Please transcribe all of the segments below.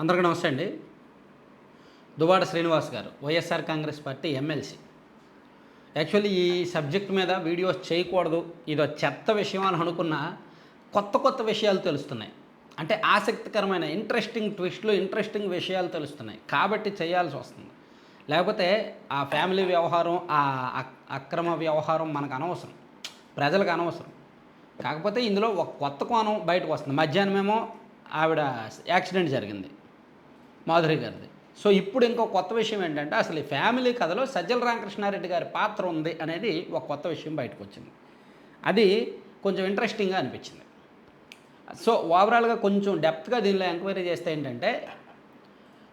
అందరికీ నమస్తే అండి. Duvvada Srinivas garu YSR Congress party MLC. Actually ఈ సబ్జెక్ట్ మీద వీడియోస్ చేయకూడదు. ఇదో చెత్త విషయం అని అనుకున్న కొత్త కొత్త విషయాలు తెలుస్తున్నాయి. అంటే ఆసక్తికరమైన ఇంట్రెస్టింగ్ ట్విస్ట్లు ఇంట్రెస్టింగ్ విషయాలు తెలుస్తున్నాయి. కాబట్టి చేయాల్సి వస్తుంది. లేకపోతే ఆ ఫ్యామిలీ వ్యవహారం ఆ అక్- అక్రమ వ్యవహారం మనకు అనవసరం. ప్రజలకు అనవసరం. కాకపోతే ఇందులో ఒక కొత్త కోణం బయటకు వస్తుంది. మధ్యాహ్నమేమో ఆవిడ యాక్సిడెంట్ జరిగింది. మాధురి గారిది. సో ఇప్పుడు ఇంకో కొత్త విషయం ఏంటంటే అసలు ఈ ఫ్యామిలీ కథలో సజ్జల రామకృష్ణారెడ్డి గారి పాత్ర ఉంది అనేది ఒక కొత్త విషయం బయటకు వచ్చింది అది కొంచెం ఇంట్రెస్టింగ్గా అనిపించింది. సో ఓవరాల్గా కొంచెం డెప్త్గా దీనిలో ఎంక్వైరీ చేస్తే ఏంటంటే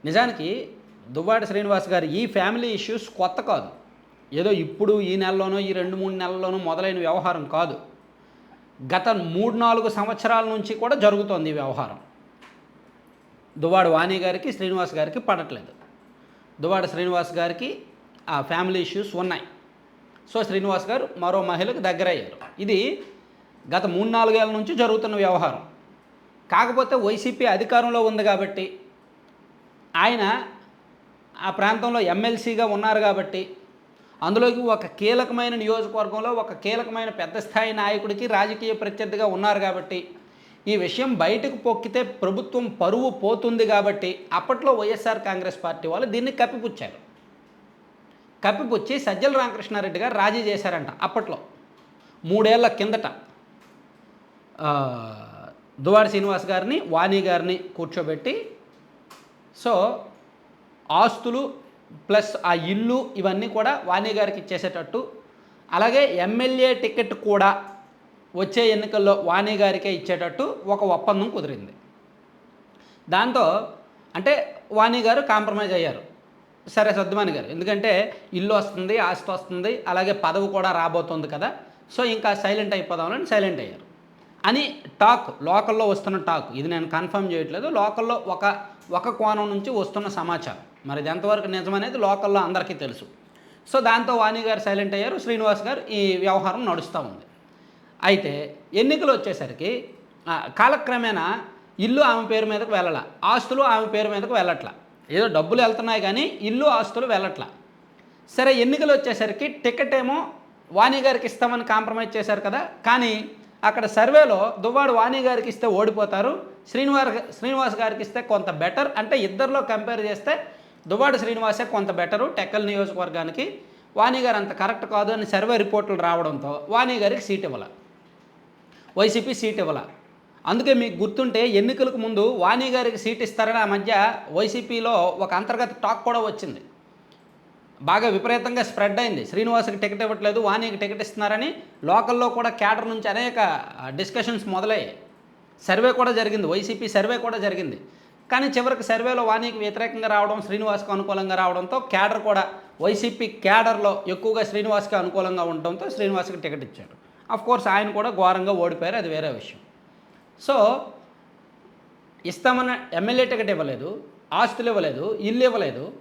నిజానికి దువ్వాడ శ్రీనివాస్ గారు ఈ ఫ్యామిలీ ఇష్యూస్ కొత్త కాదు. ఏదో ఇప్పుడు ఈ నెలలోనో ఈ రెండు మూడు నెలల్లోనో మొదలైన వ్యవహారం కాదు. గత మూడు నాలుగు సంవత్సరాల నుంచి కూడా జరుగుతోంది ఈ వ్యవహారం. దువ్వాడ వాణి గారికి శ్రీనివాస్ గారికి పడట్లేదు. దువ్వాడ శ్రీనివాస్ గారికి ఆ ఫ్యామిలీ ఇష్యూస్ ఉన్నాయి. సో శ్రీనివాస్ గారు మరో మహిళకు దగ్గరయ్యారు. ఇది గత మూడు నాలుగేళ్ళ నుంచి జరుగుతున్న వ్యవహారం. కాకపోతే వైసీపీ అధికారంలో ఉంది కాబట్టి ఆయన ఆ ప్రాంతంలో ఎమ్మెల్సీగా ఉన్నారు కాబట్టి అందులోకి ఒక కీలకమైన నియోజకవర్గంలో ఒక కీలకమైన పెద్ద స్థాయి నాయకుడికి రాజకీయ ప్రత్యర్థిగా ఉన్నారు కాబట్టి ఈ విషయం బయటకు పొక్కితే ప్రభుత్వం పరువు పోతుంది కాబట్టి అప్పట్లో వైఎస్ఆర్ కాంగ్రెస్ పార్టీ వాళ్ళు దీన్ని కప్పిపుచ్చారు. కప్పిపుచ్చి సజ్జల రామకృష్ణారెడ్డి గారు రాజీ చేశారంట అప్పట్లో. మూడేళ్ళ కిందట. దువాడి శ్రీనివాస్ గారిని వాణి గారిని కూర్చోబెట్టి సో ఆస్తులు ప్లస్ ఆ ఇల్లు ఇవన్నీ కూడా వాణి గారికి ఇచ్చేసేటట్టు. అలాగే ఎమ్మెల్యే టికెట్ కూడా వచ్చే ఎన్నికల్లో వాణి గారికే ఇచ్చేటట్టు ఒక ఒప్పందం కుదిరింది. దాంతో అంటే వాణి గారు కాంప్రమైజ్ అయ్యారు. సరే సద్దుమాని గారు ఎందుకంటే ఇల్లు వస్తుంది ఆస్తి వస్తుంది అలాగే పదవి కూడా రాబోతుంది కదా సో ఇంకా సైలెంట్ అయిపోదామని సైలెంట్ అయ్యారు. అని టాక్ లోకల్లో వస్తున్న టాక్ ఇది నేను కన్ఫర్మ్ చేయట్లేదు లోకల్లో ఒక ఒక కోణం నుంచి వస్తున్న సమాచారం. మరి ఇది ఎంతవరకు నిజమనేది లోకల్లో అందరికీ తెలుసు. సో దాంతో వాణి గారు సైలెంట్ అయ్యారు శ్రీనివాస్ గారు ఈ వ్యవహారం నడుస్తూ ఉంది. అయితే ఎన్నికలు వచ్చేసరికి కాలక్రమేణా ఇల్లు ఆమె పేరు మీదకు వెళ్ళాల ఆస్తులు ఆమె పేరు మీదకు వెళ్ళట్ల. ఏదో డబ్బులు వెళ్తున్నాయి కానీ ఇల్లు ఆస్తులు వెళ్ళట్ల. సరే ఎన్నికలు వచ్చేసరికి టికెట్ ఏమో వాణి గారికి ఇస్తామని కాంప్రమైజ్ చేశారు కదా. కానీ అక్కడ సర్వేలో దువ్వాడు వాణి గారికి ఇస్తే ఓడిపోతారు శ్రీనివాస్ శ్రీనివాస్ గారికి ఇస్తే కొంత బెటర్ అంటే ఇద్దరిలో కంపేర్ చేస్తే దువ్వాడు శ్రీనివాసే కొంత బెటరు టెక్కల్ నియోజకవర్గానికి. వాణి గారు అంత కరెక్ట్ కాదు అని సర్వే రిపోర్టులు రావడంతో వాణి గారికి సీట్ ఇవ్వాలి. వైసీపీ సీట్ ఇవ్వాల. అందుకే మీకు గుర్తుంటే ఎన్నికలకు ముందు వాణి గారికి సీట్ ఇస్తారని ఆ మధ్య వైసీపీలో ఒక అంతర్గత టాక్ కూడా వచ్చింది. బాగా విపరీతంగా స్ప్రెడ్ అయింది. శ్రీనివాస్కి టికెట్ ఇవ్వట్లేదు వాణికి టికెట్ ఇస్తున్నారని లోకల్లో కూడా క్యాడర్ నుంచి అనేక డిస్కషన్స్ మొదలయ్యాయి. సర్వే కూడా జరిగింది వైసీపీ సర్వే కూడా జరిగింది. కానీ చివరికి సర్వేలో వాణికి వ్యతిరేకంగా రావడం శ్రీనివాస్కి అనుకూలంగా రావడంతో క్యాడర్ కూడా వైసీపీ క్యాడర్లో ఎక్కువగా శ్రీనివాస్కి అనుకూలంగా ఉండడంతో శ్రీనివాస్కి టికెట్ ఇచ్చారు. కోర్స్ ఆయన కూడా ఘోరంగా ఓడిపోయారు. అది వేరే విషయం. సో ఇస్తామన్న ఎమ్మెల్యే టికెట్ ఇవ్వలేదు ఆస్తులు ఇవ్వలేదు ఇల్లు ఇవ్వలేదు.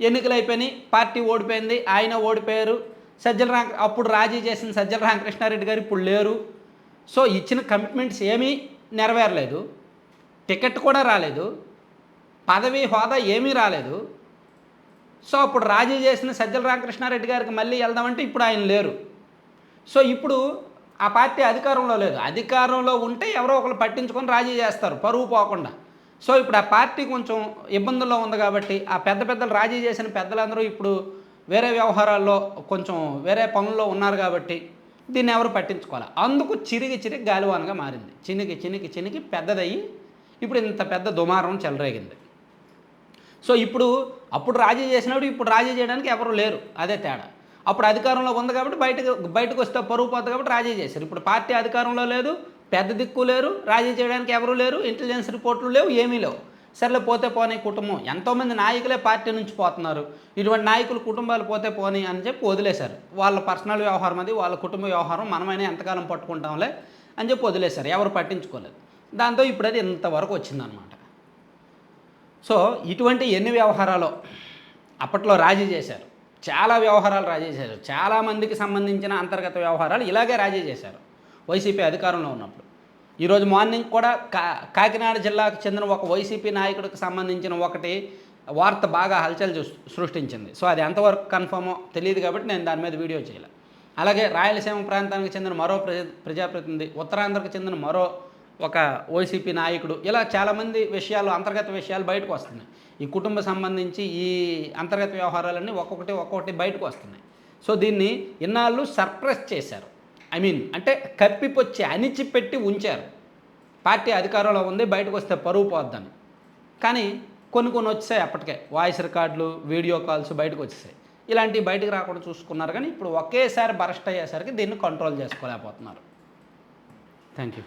ఎన్నికలు అయిపోయినాయి పార్టీ ఓడిపోయింది ఆయన ఓడిపోయారు. సజ్జల రామ అప్పుడు రాజీ చేసిన సజ్జల రామకృష్ణారెడ్డి గారు ఇప్పుడు లేరు. సో ఇచ్చిన కమిట్మెంట్స్ ఏమీ నెరవేరలేదు. టికెట్ కూడా రాలేదు. పదవి హోదా ఏమీ రాలేదు. సో అప్పుడు రాజీ చేసిన సజ్జల రామకృష్ణారెడ్డి గారికి మళ్ళీ వెళ్దామంటే ఇప్పుడు ఆయన లేరు. సో ఇప్పుడు ఆ పార్టీ అధికారంలో లేదు. అధికారంలో ఉంటే ఎవరో ఒకరు పట్టించుకొని రాజీ చేస్తారు పరువు పోకుండా. సో ఇప్పుడు ఆ పార్టీ కొంచెం ఇబ్బందుల్లో ఉంది కాబట్టి ఆ పెద్ద పెద్దలు రాజీ చేసిన పెద్దలందరూ ఇప్పుడు వేరే వ్యవహారాల్లో కొంచెం వేరే పనుల్లో ఉన్నారు కాబట్టి దీన్ని ఎవరు పట్టించుకోవాలి? అందుకు చిరిగి చిరిగి గాలివానగా మారింది. చినికి చినికి చినికి పెద్దదయ్యి ఇప్పుడు ఇంత పెద్ద దుమారం చెలరేగింది. సో ఇప్పుడు అప్పుడు రాజీ చేసినప్పుడు ఇప్పుడు రాజీ చేయడానికి ఎవరు లేరు. అదే తేడా. అప్పుడు అధికారంలో ఉంది కాబట్టి బయటకు బయటకు వస్తే పరువు పోతుంది కాబట్టి రాజీ చేశారు. ఇప్పుడు పార్టీ అధికారంలో లేదు పెద్ద దిక్కు లేరు రాజీ చేయడానికి ఎవరు లేరు ఇంటెలిజెన్స్ రిపోర్ట్లు లేవు ఏమీ లేవు. సర్లే పోతే పోనీ కుటుంబం. ఎంతోమంది నాయకులే పార్టీ నుంచి పోతున్నారు. ఇటువంటి నాయకులు కుటుంబాలు పోతే పోనీ అని చెప్పి వదిలేశారు. వాళ్ళ పర్సనల్ వ్యవహారం అది వాళ్ళ కుటుంబ వ్యవహారం మనమైనా ఎంతకాలం పట్టుకుంటాంలే అని చెప్పి వదిలేశారు. ఎవరు పట్టించుకోలేదు. దాంతో ఇప్పుడు అది ఇంతవరకు వచ్చిందనమాట సో ఇటువంటి ఎన్ని వ్యవహారాలు అప్పట్లో రాజీ చేశారు. చాలా వ్యవహారాలు రాజీ చేశారు చాలామందికి సంబంధించిన అంతర్గత వ్యవహారాలు ఇలాగే రాజీ చేశారు వైసీపీ అధికారంలో ఉన్నప్పుడు. ఈరోజు మార్నింగ్ కూడా కా కాకినాడ జిల్లాకు చెందిన ఒక వైసీపీ నాయకుడికి సంబంధించిన ఒకటి వార్త బాగా హల్చల్ సృష్టించింది. సో అది ఎంతవరకు కన్ఫర్మో తెలియదు కాబట్టి నేను దాని మీద వీడియో చేయలే. అలాగే రాయలసీమ ప్రాంతానికి చెందిన మరో ప్రజా ప్రజాప్రతినిధి ఉత్తరాంధ్రకు చెందిన మరో ఒక వైసీపీ నాయకుడు. ఇలా చాలామంది విషయాలు అంతర్గత విషయాలు బయటకు వస్తున్నాయి. ఈ కుటుంబ సంబంధించి ఈ అంతర్గత వ్యవహారాలన్నీ ఒక్కొక్కటి ఒక్కొక్కటి బయటకు వస్తున్నాయి. సో దీన్ని ఇన్నాళ్ళు సర్ప్రెస్ చేశారు. ఐ మీన్ అంటే కప్పిపొచ్చి అణిచిపెట్టి ఉంచారు. పార్టీ అధికారంలో ఉంది బయటకు వస్తే పరువు పోద్దని. కానీ కొన్ని కొన్ని వచ్చాయి అప్పటికే. వాయిస్ రికార్డులు వీడియో కాల్స్ బయటకు వచ్చేసాయి. ఇలాంటివి బయటకు రాకుండా చూసుకున్నారు. కానీ ఇప్పుడు ఒకేసారి బరస్ట్ అయ్యేసరికి దీన్ని కంట్రోల్ చేసుకోలేకపోతున్నారు. Thank you